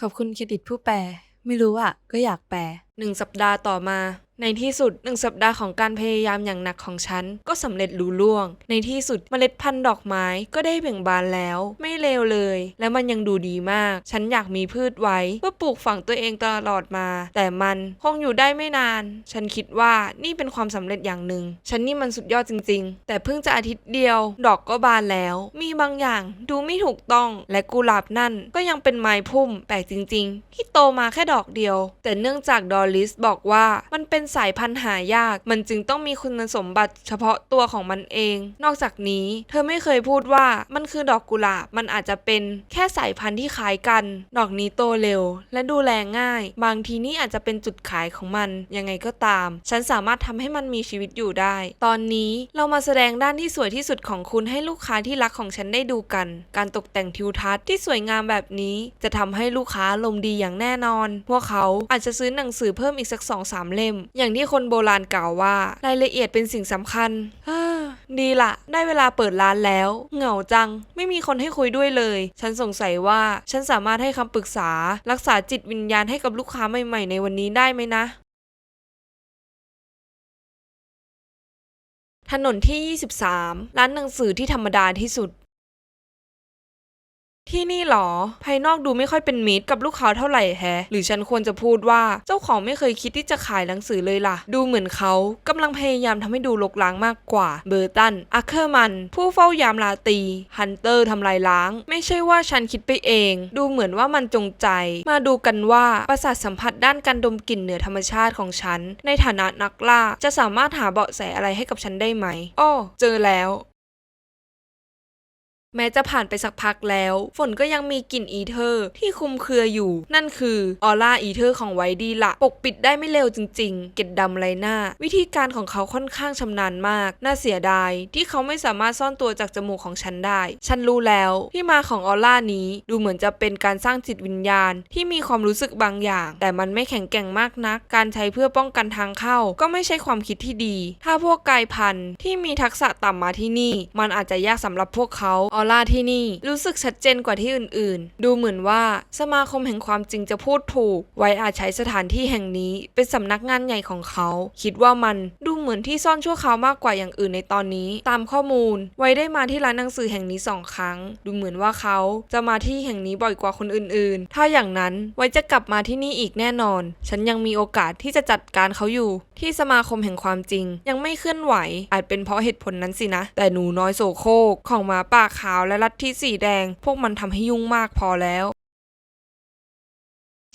ขอบคุณเครดิตผู้แปล ไม่รู้อะ ก็อยากแปล หนึ่งสัปดาห์ต่อมา ในที่สุดหนึ่งสัปดาห์ของการพยายามอย่างหนักของฉัน ก็สำเร็จลุล่วง ในที่สุดเมล็ดพันธุ์ดอกไม้ก็ได้เบ่งบานแล้ว ไม่เลวเลย และมันยังดูดีมาก ฉันอยากมีพืชไว้เพื่อปลูกฝังตัวเองตลอดมา แต่มันคงอยู่ได้ไม่นาน ฉันคิดว่านี่เป็นความสำเร็จอย่างหนึ่ง ฉันนี่มันสุดยอดจริง ๆ แต่เพิ่งจะอาทิตย์เดียว ดอกก็บานแล้ว มีบางอย่างดูไม่ถูกต้องและกุหลาบนั่นก็ยังเป็นไม้พุ่มแปลกจริง ๆ ที่โตมาแค่ดอกเดียว แต่เนื่องจากดอลลิสบอกว่ามันเป็นสายพันธุ์หายาก มันจึงต้องมีคุณสมบัติเฉพาะตัวของมันเอง นอกจากนี้ เธอไม่เคยพูดว่ามันคือดอกกุหลาบ มันอาจจะเป็นแค่สายพันธุ์ที่คล้ายกัน ดอกนี้โตเร็ว และดูแลง่าย บางทีนี่อาจจะเป็นจุดขายของมัน ยังไงก็ตาม ฉันสามารถทำให้มันมีชีวิตอยู่ได้ ตอนนี้เรามาแสดงด้านที่สวยที่สุดของคุณให้ลูกค้าที่รักของฉันได้ดูกัน การตกแต่งทิวทัศน์ที่สวยงามแบบนี้ จะทำให้ลูกค้าลมดีอย่างแน่นอน พวกเขาอาจจะซื้อหนังสือเพิ่มอีกสักสองสามเล่ม อย่างที่คนโบราณกล่าวว่า รายละเอียดเป็นสิ่งสำคัญดีละได้เวลาเปิดร้านแล้ว เหงาจัง ไม่มีคนให้คุยด้วยเลย ฉันสงสัยว่าฉันสามารถให้คำปรึกษา รักษาจิตวิญญาณให้กับลูกค้าใหม่ๆในวันนี้ได้ไหมนะถนนที่ 23 ร้านหนังสือที่ธรรมดาที่สุด ที่นี่หรอ ภายนอกดูไม่ค่อยเป็นมิตรกับลูกค้าเท่าไหร่แฮะ หรือฉันควรจะพูดว่าเจ้าของไม่เคยคิดที่จะขายหนังสือเลยล่ะ ดูเหมือนเขากำลังพยายามทำให้ดูลกล้างมากกว่า เบอร์ตันอาเคอร์มัน ผู้เฝ้ายามลาตี ฮันเตอร์ทำลายล้าง ไม่ใช่ว่าฉันคิดไปเอง ดูเหมือนว่ามันจงใจ มาดูกันว่าประสาทสัมผัสด้านการดมกลิ่นเหนือธรรมชาติของฉัน ในฐานะนักล่าจะสามารถหาเบาะแสอะไรให้กับฉันได้ไหมอ้อเจอแล้ว แม้จะผ่านไปสักพักแล้ว ฝนก็ยังมีกลิ่นอีเทอร์ ที่คุมเครืออยู่ นั่นคือออร่าอีเทอร์ของไวดีละปกปิดได้ไม่เร็วจริง ๆ เกล็ดดำไรหน้า วิธีการของเขาค่อนข้างชำนาญมาก น่าเสียดาย ที่เขาไม่สามารถซ่อนตัวจากจมูกของฉันได้ ฉันรู้แล้วที่มาของออร่านี้ดูเหมือนจะเป็นการสร้างจิตวิญญาณ ที่มีความรู้สึกบางอย่าง แต่มันไม่แข็งแกร่งมากนัก การใช้เพื่อป้องกันทางเข้า ก็ไม่ใช่ความคิดที่ดี ถ้าพวกกายพันธุ์ที่มีทักษะต่ำมาที่นี่ มันอาจจะยากสำหรับพวกเขาออร่าที่นี่ รู้สึกชัดเจนกว่าที่อื่นๆ ดูเหมือนว่าสมาคมแห่งความจริงจะพูดถูก ไว้อาจใช้สถานที่แห่งนี้ เป็นสำนักงานใหญ่ของเขา คิดว่ามันดูเหมือนที่ซ่อนชั่วคราวมากกว่าอย่างอื่นในตอนนี้ ตามข้อมูล ไว้ได้มาที่ร้านหนังสือแห่งนี้สองครั้ง ดูเหมือนว่าเขาจะมาที่แห่งนี้บ่อยกว่าคนอื่นๆ ถ้าอย่างนั้นไว้จะกลับมาที่นี่อีกแน่นอน ฉันยังมีโอกาสที่จะจัดการเขาอยู่ ที่สมาคมแห่งความจริง ยังไม่เคลื่อนไหว อาจเป็นเพราะเหตุผลนั้นสินะ แต่หนูน้อยโสโครกของหมาป่าขาาวและลัทธิสีแดง พวกมันทำให้ยุ่งมากพอแล้ว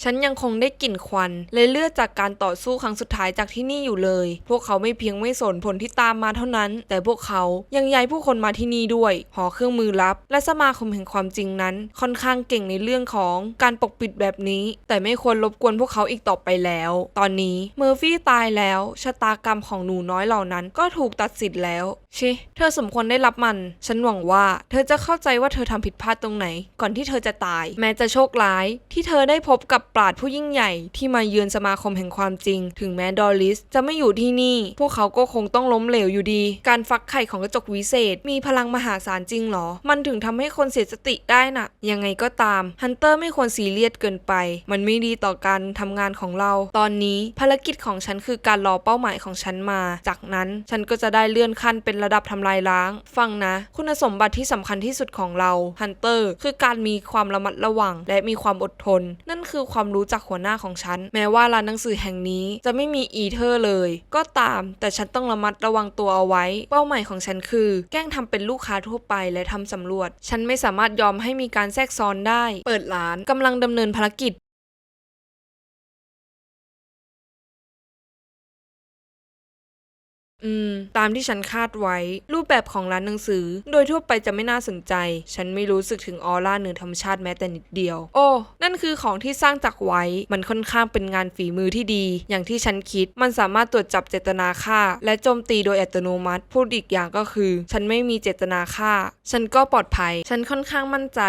ฉันยังคงได้กลิ่นควันและเลือดจากการต่อสู้ครั้งสุดท้ายจากที่นี่อยู่เลย พวกเขาไม่เพียงไม่สนผลที่ตามมาเท่านั้น แต่พวกเขายังย้ายผู้คนมาที่นี่ด้วย หอเครื่องมือลับ และสมาคมแห่งความจริงนั้น ค่อนข้างเก่งในเรื่องของการปกปิดแบบนี้ แต่ไม่ควรรบกวนพวกเขาอีกต่อไปแล้ว ตอนนี้เมอร์ฟี่ตายแล้ว ชะตากรรมของหนูน้อยเหล่านั้นก็ถูกตัดสินแล้ว ชิเธอสมควรได้รับมัน ฉันหวังว่า เธอจะเข้าใจว่าเธอทำผิดพลาดตรงไหน ก่อนที่เธอจะตาย แม้จะโชคร้ายที่เธอได้พบกับปราดผู้ยิ่งใหญ่ที่มาเยือนสมาคมแห่งความจริง ถึงแม้ดอลลิสจะไม่อยู่ที่นี่ พวกเขาก็คงต้องล้มเหลวอยู่ดี การฟักไข่ของกระจกวิเศษ มีพลังมหาศาลจริงหรอ มันถึงทำให้คนเสียสติได้น่ะ ยังไงก็ตามฮันเตอร์ไม่ควรซีเรียสเกินไป มันไม่ดีต่อการทำงานของเรา ตอนนี้ภารกิจของฉันคือการรอเป้าหมายของฉันมา จากนั้นฉันก็จะได้เลื่อนขั้นเป็นระดับทำลายล้าง ฟังนะ คุณสมบัติที่สำคัญที่สุดของเราฮันเตอร์คือการมีความระมัดระวังและมีความอดทน นั่นคือความรู้จากหัวหน้าของฉัน แม้ว่าร้านหนังสือแห่งนี้จะไม่มีอีเธอร์เลย ก็ตาม แต่ฉันต้องระมัดระวังตัวเอาไว้ เป้าหมายของฉันคือ แกล้งทำเป็นลูกค้าทั่วไปและทำสำรวจ ฉันไม่สามารถยอมให้มีการแทรกซ้อนได้ เปิดร้านกำลังดำเนินภารกิจ อืม ตามที่ฉันคาดไว้ รูปแบบของร้านหนังสือ โดยทั่วไปจะไม่น่าสนใจ ฉันไม่รู้สึกถึงออร่าเหนือธรรมชาติแม้แต่นิดเดียว โอ้ นั่นคือของที่สร้างจากไว้ มันค่อนข้างเป็นงานฝีมือที่ดี อย่างที่ฉันคิด มันสามารถตรวจจับเจตนาฆ่า และโจมตีโดยอัตโนมัติ พูดอีกอย่างก็คือ ฉันไม่มีเจตนาฆ่า ฉันก็ปลอดภัย ฉันค่อนข้างมั่นใจ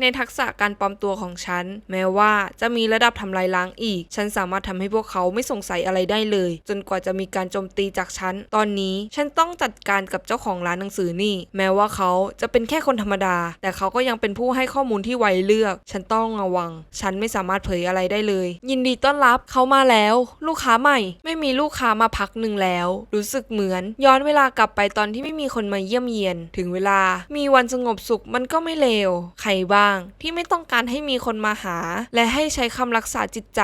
ในทักษะการปลอมตัวของฉัน แม้ว่าจะมีระดับทำลายล้างอีก ฉันสามารถทำให้พวกเขาไม่สงสัยอะไรได้เลย จนกว่าจะมีการโจมตีจากฉันตอนอนนี้ฉันต้องจัดการกับเจ้าของร้านหนังสือนี่ แม้ว่าเขาจะเป็นแค่คนธรรมดา แต่เขาก็ยังเป็นผู้ให้ข้อมูลที่ไวเลือก ฉันต้องระวัง ฉันไม่สามารถเผยอะไรได้เลย ยินดีต้อนรับเขามาแล้ว ลูกค้าใหม่ ไม่มีลูกค้ามาพักหนึ่งแล้ว รู้สึกเหมือน ย้อนเวลากลับไปตอนที่ไม่มีคนมาเยี่ยมเยียน ถึงเวลา มีวันสงบสุขมันก็ไม่เลวใครบ้าง ที่ไม่ต้องการให้มีคนมาหา และให้ใช้คำรักษาจิตใจ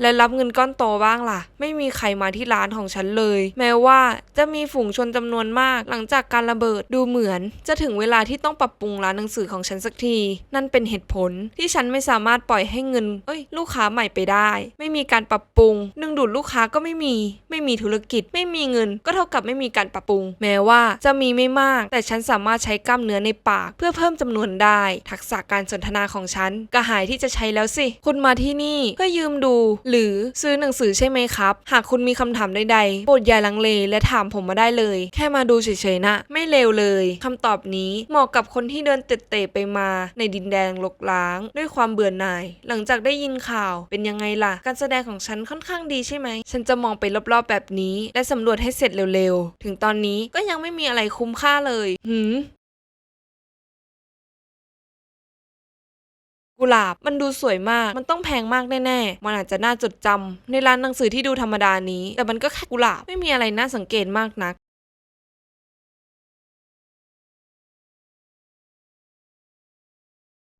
และรับเงินก้อนโตบ้างล่ะ ไม่มีใครมาที่ร้านของฉันเลย แม้ว่าจะมีฝูงชนจำนวนมาก หลังจากการระเบิดดูเหมือน จะถึงเวลาที่ต้องปรับปรุงร้านหนังสือของฉันสักที นั่นเป็นเหตุผลที่ฉันไม่สามารถปล่อยให้เงิน เอ้ย ลูกค้าใหม่ไปได้ ไม่มีการปรับปรุง ดึงดูดลูกค้าก็ไม่มี ไม่มีธุรกิจ ไม่มีเงิน ก็เท่ากับไม่มีการปรับปรุง แม้ว่าจะมีไม่มาก แต่ฉันสามารถใช้กล้ามเนื้อในปาก เพื่อเพิ่มจำนวนได้ ทักษะการสนทนาของฉันก็หายที่จะใช้แล้วสิ คุณมาที่นี่เพื่อยืมดู หรือซื้อหนังสือใช่ไหมครับ หากคุณมีคำถามใดๆโปรดอย่าลังเลและถามผมมาได้เลย แค่มาดูเฉยๆนะ ไม่เลวเลยคำตอบนี้เหมาะกับคนที่เดินเตะๆไปมา ในดินแดนรกล้าง ด้วยความเบื่อหน่าย หลังจากได้ยินข่าวเป็นยังไงล่ะ การแสดงของฉันค่อนข้างดีใช่ไหม ฉันจะมองไปรอบๆแบบนี้ และสำรวจให้เสร็จเร็วๆ ถึงตอนนี้ก็ยังไม่มีอะไรคุ้มค่าเลย หืม กุหลาบมันดูสวยมาก มันต้องแพงมากแน่ๆ มันอาจจะน่าจดจำในร้านหนังสือที่ดูธรรมดานี้ แต่มันก็แค่กุหลาบไม่มีอะไรน่าสังเกตมากนัก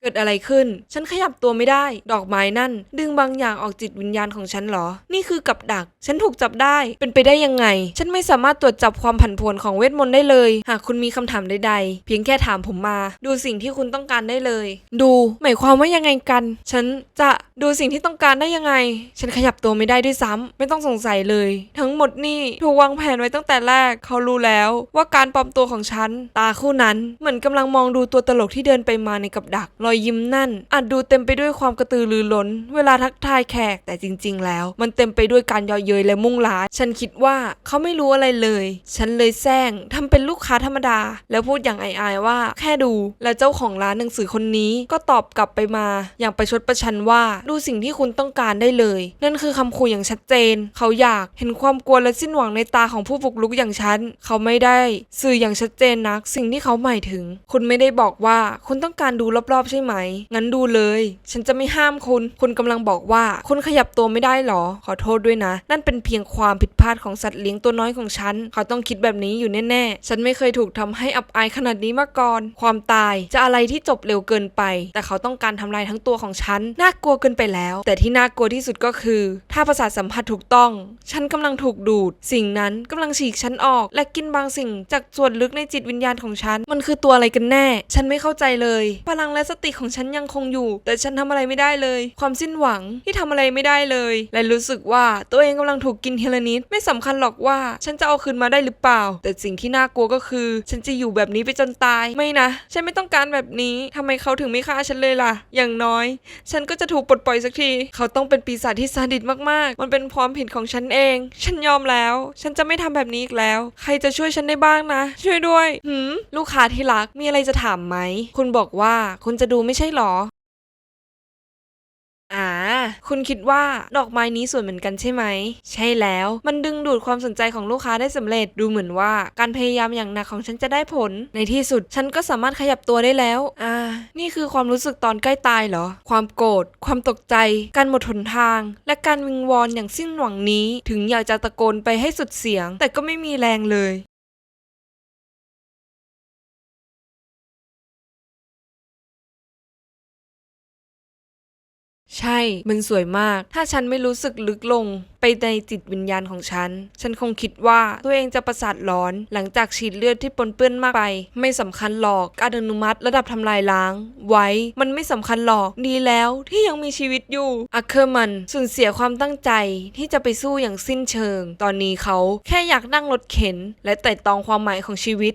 เกิดอะไรขึ้น ฉันขยับตัวไม่ได้ ดอกไม้นั่น ดึงบางอย่างออกจิตวิญญาณของฉันเหรอ นี่คือกับดัก ฉันถูกจับได้ เป็นไปได้ยังไง ฉันไม่สามารถตรวจจับความผันผวนของเวทมนต์ได้เลย หากคุณมีคำถามใดๆ เพียงแค่ถามผมมา ดูสิ่งที่คุณต้องการได้เลย ดู หมายความว่ายังไงกัน ฉันจะดูสิ่งที่ต้องการได้ยังไง ฉันขยับตัวไม่ได้ด้วยซ้ำไม่ต้องสงสัยเลย ทั้งหมดนี่ถูกวางแผนไว้ตั้งแต่แรก เขารู้แล้วว่าการปลอมตัวของฉัน ตาคู่นั้นเหมือนกำลังมองดูตัวตลกที่เดินไปมาในกับดักรอยยิ้มนั่นอาจดูเต็มไปด้วยความกระตือรือร้น เวลาทักทายแขกแต่จริง ๆ แล้ว มันเต็มไปด้วยการยาะเย้ยและมุ่งร้าย ฉันคิดว่าเขาไม่รู้อะไรเลย ฉันเลยแซงทำเป็นลูกค้าธรรมดา แล้วพูดอย่างอายๆว่า แค่ดู และเจ้าของร้านหนังสือคนนี้ก็ตอบกลับไปมา อย่างประชดประชันว่าดูสิ่งที่คุณต้องการได้เลย นั่นคือคำขู่อย่างชัดเจน เขาอยากเห็นความกลัวและสิ้นหวังในตาของผู้บุกรุกอย่างฉันเขาไม่ได้ สื่ออย่างชัดเจนนัก สิ่งที่เขาหมายถึง คุณไม่ได้บอกว่าคุณต้องการดูรอบๆใช่ไหม งั้นดูเลย ฉันจะไม่ห้ามคุณ คุณกำลังบอกว่า คุณขยับตัวไม่ได้หรอ ขอโทษด้วยนะ นั่นเป็นเพียงความผิดพลาดของสัตว์เลี้ยงตัวน้อยของฉัน เขาต้องคิดแบบนี้อยู่แน่ๆ ฉันไม่เคยถูกทำให้อับอายขนาดนี้มาก่อน ความตายจะอะไรที่จบเร็วเกินไป แต่เขาต้องการทำลายทั้งตัวของฉัน น่ากลัวเกินไปแล้ว แต่ที่น่ากลัวที่สุดก็คือ ถ้าประสาทสัมผัสถูกต้อง ฉันกำลังถูกดูด สิ่งนั้นกำลังฉีกฉันออก และกินบางสิ่งจากส่วนลึกในจิตวิญญาณของฉัน มันคือตัวอะไรกันแน่ ฉันไม่เข้าใจเลย พลังและสติของฉันยังคงอยู่ แต่ฉันทำอะไรไม่ได้เลย ความสิ้นหวังที่ทำอะไรไม่ได้เลย และรู้สึกว่าตัวเองกำลังถูกกินเฮลนิดไม่สำคัญหรอกว่าฉันจะเอาคืนมาได้หรือเปล่า แต่สิ่งที่น่ากลัวก็คือ ฉันจะอยู่แบบนี้ไปจนตายไม่นะ ฉันไม่ต้องการแบบนี้ทำไมเขาถึงไม่ฆ่าฉันเลยล่ะ อย่างน้อย ฉันก็จะถูกปลดปล่อยสักที เขาต้องเป็นปีศาจที่ซาดิสมากๆ มันเป็นความผิดของฉันเอง ฉันยอมแล้ว ฉันจะไม่ทำแบบนี้อีกแล้ว ใครจะช่วยฉันได้บ้างนะ ช่วยด้วยหืมลูกค้าที่รักมีอะไรจะถามไหม คุณบอกว่าคุณจะดูไม่ใช่หรอ อ่า คุณคิดว่าดอกไม้นี้สวยเหมือนกันใช่ไหม ใช่แล้ว มันดึงดูดความสนใจของลูกค้าได้สำเร็จ ดูเหมือนว่าการพยายามอย่างหนักของฉันจะได้ผล ในที่สุดฉันก็สามารถขยับตัวได้แล้ว อ่า นี่คือความรู้สึกตอนใกล้ตายเหรอ ความโกรธ ความตกใจ การหมดหนทาง และการวิงวอนอย่างสิ้นหวังนี้ ถึงอยากจะตะโกนไปให้สุดเสียง แต่ก็ไม่มีแรงเลย ใช่ มันสวยมาก ถ้าฉันไม่รู้สึกลึกลง ไปในจิตวิญญาณของฉัน ฉันคงคิดว่าตัวเองจะประสาทร้อน หลังจากฉีดเลือดที่ปนเปื้อนมากไป ไม่สำคัญหรอก การอนุมัติระดับทำลายล้าง ไว้ มันไม่สำคัญหรอก ดีแล้วที่ยังมีชีวิตอยู่อัคเคอร์มันสูญเสียความตั้งใจที่จะไปสู้อย่างสิ้นเชิง ตอนนี้เขาแค่อยากนั่งรถเข็น และไต่ตองความหมายของชีวิต